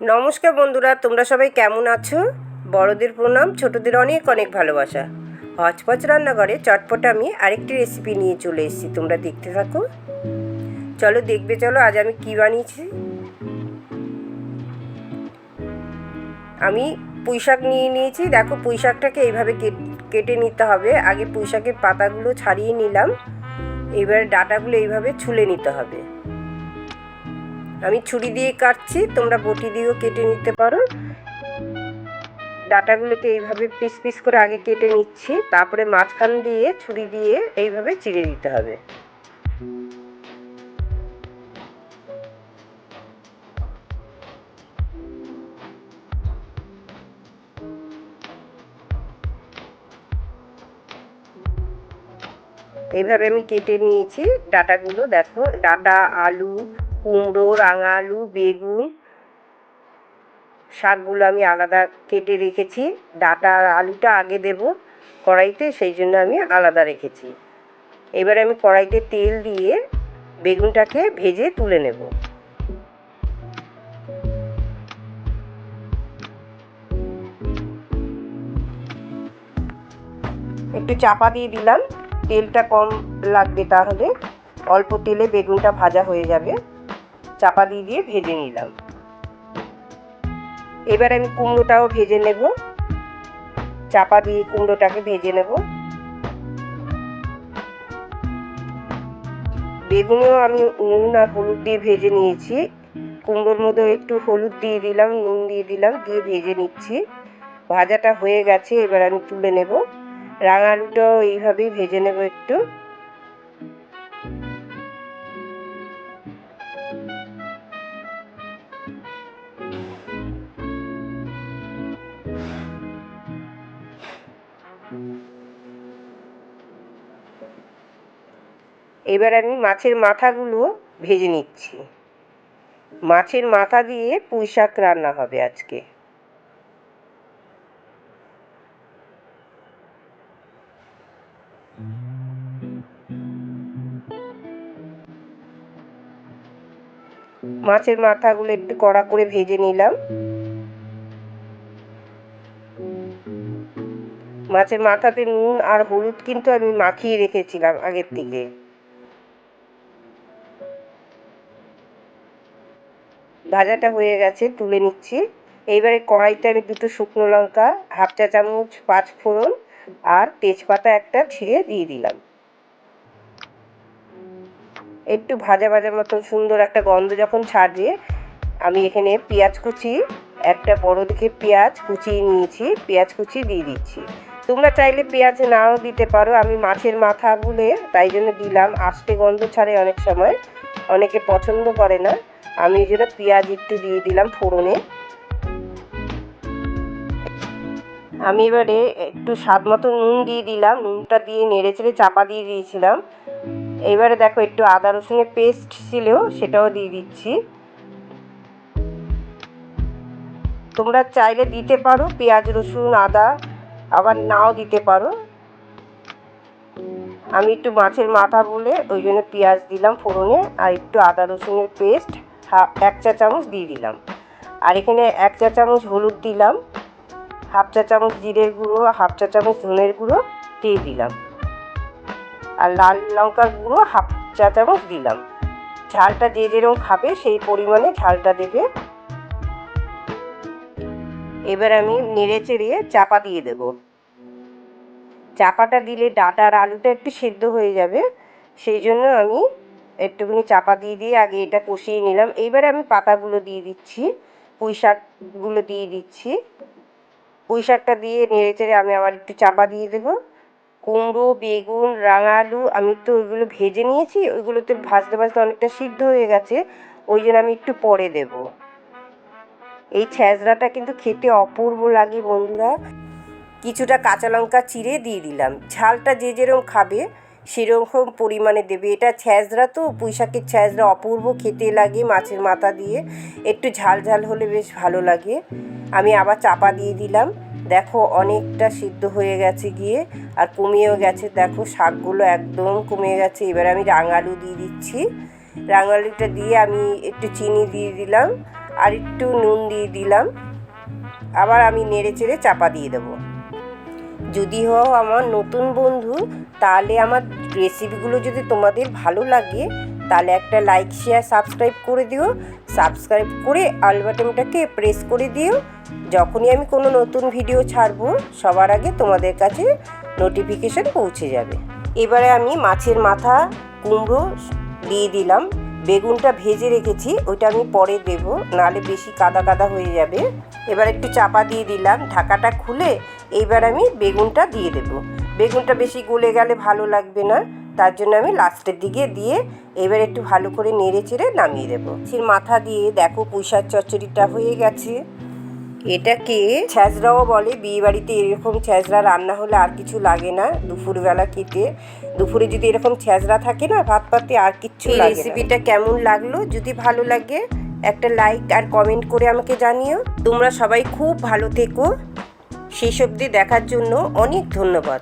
নমস্কার বন্ধুরা, তোমরা সবাই কেমন আছো? বড়দের প্রণাম, ছোটদের অনেক অনেক ভালোবাসা। হচপচ রান্নাঘরে চটপট আমি আরেকটি রেসিপি নিয়ে চলে এসেছি, তোমরা দেখতে থাকো। চলো, দেখবে, চলো, আজ আমি কি বানিয়েছি? আমি পুঁইশাক নিয়ে নিয়েছি। দেখো পুঁইশাকটাকে এইভাবে কেটে নিতে হবে। আগে পুঁই শাকের পাতাগুলো ছাড়িয়ে নিলাম। এবার ডাটাগুলো এইভাবে ছুলে নিতে হবে। আমি ছুরি দিয়ে কাটছি, তোমরা বটি দিয়েও কেটে নিতে পারো। ডাটাগুলোকে এইভাবে পিস পিস করে আগে কেটে নিচ্ছি, তারপরে মাঝখান দিয়ে ছুরি দিয়ে এইভাবে চিড়ে দিতে হবে। এইভাবে আমি কেটে নিয়েছি ডাটাগুলো, দেখো, ডাটা, আলু কুমড়ো রাঙা আলু বেগুন শাকগুলো আমি আলাদা কেটে রেখেছি। ডাটা আর আলুটা আগে দেব কড়াইতে, সেই জন্য আমি আলাদা রেখেছি। এবার আমি কড়াইতে তেল দিয়ে বেগুনটাকে ভেজে তুলে নেব। একটু চাপা দিয়ে দিলাম। তেলটা কম লাগবে তাহলে। অল্প তেলে বেগুনটা ভাজা হয়ে যাবে। চাপা দিয়ে দিয়ে ভেজে নিলাম। এবার আমি কুমড়োটাও ভেজে নেব। চাপা দিয়ে কুমড়োটাকে ভেজে নেব। বেগুনও আমি নুন আর হলুদ দিয়ে ভেজে নিয়েছি। কুমড়োর মধ্যে একটু হলুদ দিয়ে দিলাম, নুন দিয়ে দিলাম, দিয়ে ভেজে নিচ্ছি। ভাজাটা হয়ে গেছে, এবার আমি তুলে নেব। রাঙা আলুটাও এইভাবেই ভেজে নেব একটু। এবার আমি মাছের মাথাগুলো ভেজে নিচ্ছি। মাছের মাথা দিয়ে পুঁই শাক রান্না হবে আজকে। মাছের মাথাগুলো একটু কড়া করে ভেজে নিলাম। মাছের মাথাতে নুন আর হলুদ কিন্তু আমি মাখিয়ে রেখেছিলাম আগের থেকে। ভাজাটা হয়ে গেছে তুলে নিচ্ছি। এইবারে কড়াইতে আমি দুটো শুকনো লঙ্কা হাফ চা চামচ পাঁচ ফোড়ন আর তেজপাতা একটা ছিঁড়ে দিয়ে দিলাম। একটু ভাজা ভাজা মতন সুন্দর একটা গন্ধ যখন ছাড়বে আমি এখানে পেঁয়াজ কুচি একটা বড় দেখে পেঁয়াজ কুচিয়ে নিয়েছি পেঁয়াজ কুচি দিয়ে দিচ্ছি। তোমরা চাইলে পেঁয়াজ নাও দিতে পারো। আমি মাছের মাথা বলে তাই জন্য দিলাম। আস্তে গন্ধ ছাড়ে অনেক সময়। অনেকে পছন্দ করে না। আমি এই জন্য পেঁয়াজ একটু দিয়ে দিলাম ফোড়নে। আমি এবারে একটু স্বাদ মতো নুন দিয়ে দিলাম। নুনটা দিয়ে নেড়ে চেড়ে চাপা দিয়ে দিয়েছিলাম। এবারে দেখো একটু আদা রসুনের পেস্ট ছিল, সেটাও দিয়ে দিচ্ছি। তোমরা চাইলে দিতে পারো। পেঁয়াজ, রসুন, আদা আবার নাও দিতে পারো। আমি একটু মাছের মাথা বলে ওই জন্য পেঁয়াজ দিলাম ফোড়নে আর একটু আদা রসুনের পেস্ট, হাফ, এক চা চামচ দিয়ে দিলাম। আর এখানে এক চা চামচ হলুদ দিলাম, হাফ চা চামচ জিরের গুঁড়ো, হাফ চা চামচ ধনের গুঁড়ো দিয়ে দিলাম। আর লাল লঙ্কার গুঁড়ো হাফ চা চামচ দিলাম। ঝালটা যে যেরকম খাবে সেই পরিমাণে ঝালটা দেবে। এবার আমি নেড়ে চেড়ে চাপা দিয়ে দেব। চাপাটা দিলে ডাটা আর আলুটা একটু সেদ্ধ হয়ে যাবে, সেই জন্য আমি একটুখানি চাপা দিয়ে দিয়ে আগে এটা কষিয়ে নিলাম। এইবারে আমি পাতাগুলো দিয়ে দিচ্ছি, পুঁই শাকগুলো দিয়ে দিচ্ছি। পুঁই শাকটা দিয়ে নেড়ে চেড়ে আমি আবার একটু চাপা দিয়ে দেবো। কুমড়ো, বেগুন রাঙা আলু আমি তো ওইগুলো ভেজে নিয়েছি, ওইগুলোতে ভাজতে ভাজতে অনেকটা সিদ্ধ হয়ে গেছে, ওই জন্য আমি একটু পরে দেব। এই ছ্যাঁচড়াটা কিন্তু খেতে অপূর্ব লাগে বন্ধুরা। কিছুটা কাঁচা লঙ্কা চিড়ে দিয়ে দিলাম। ঝালটা যে যেরকম খাবে সেরকম পরিমাণে দেবে। এটা ছ্যাঁচড়া তো, পুঁইশাকের ছ্যাঁচড়া অপূর্ব খেতে লাগে মাছের মাথা দিয়ে। একটু ঝাল ঝাল হলে বেশ ভালো লাগে। আমি আবার চাপা দিয়ে দিলাম। দেখো অনেকটা সিদ্ধ হয়ে গেছে গিয়ে, আর কমিয়েও গেছে। দেখো শাকগুলো একদম কমে গেছে। এবার আমি রাঙালু দিয়ে দিচ্ছি। রাঙালুটা দিয়ে আমি একটু চিনি দিয়ে দিলাম। আর একটু নুন দিয়ে দিলাম। আবার আমি নেড়ে চেড়ে চাপা দিয়ে দেবো। যদি হও আমার নতুন বন্ধু, তাহলে আমার রেসিপিগুলো যদি তোমাদের ভালো লাগে, তাহলে একটা লাইক শেয়ার সাবস্ক্রাইব করে দিও। সাবস্ক্রাইব করে আল বাটনটাকে প্রেস করে দিও। যখনই আমি কোনো নতুন ভিডিও ছাড়বো, সবার আগে তোমাদের কাছে নোটিফিকেশন পৌঁছে যাবে। এবারে আমি মাছের মাথা, কুমড়ো দিয়ে দিলাম। বেগুনটা ভেজে রেখেছি ওইটা আমি পরে দেব, নাহলে বেশি কাদা কাদা হয়ে যাবে। এবার একটু চাপা দিয়ে দিলাম, ঢাকাটা খুলে এইবার আমি বেগুনটা দিয়ে দেব। বেগুনটা বেশি গলে গেলে ভালো লাগবে না, তার জন্য আমি লাস্টের দিকে দিয়ে এবার একটু ভালো করে নেড়ে চেড়ে নামিয়ে দেবো। সেই মাথা দিয়ে দেখো পুঁইশাক চচ্চড়িটা হয়ে গেছে। এটাকে ছ্যাঁচড়াও বলে বিয়ে বাড়িতে এরকম ছ্যাঁচড়া রান্না হলে আর কিছু লাগে না, দুপুরবেলা খেতে দুপুরে যদি এরকম ছ্যাঁচড়া থাকে না ভাত পাতে আর কিচ্ছু এই রেসিপিটা কেমন লাগল? যদি ভালো লাগে একটা লাইক আর কমেন্ট করে আমাকে জানিও। তোমরা সবাই খুব ভালো থেকো। সেই সবজি দেখার জন্য অনেক ধন্যবাদ।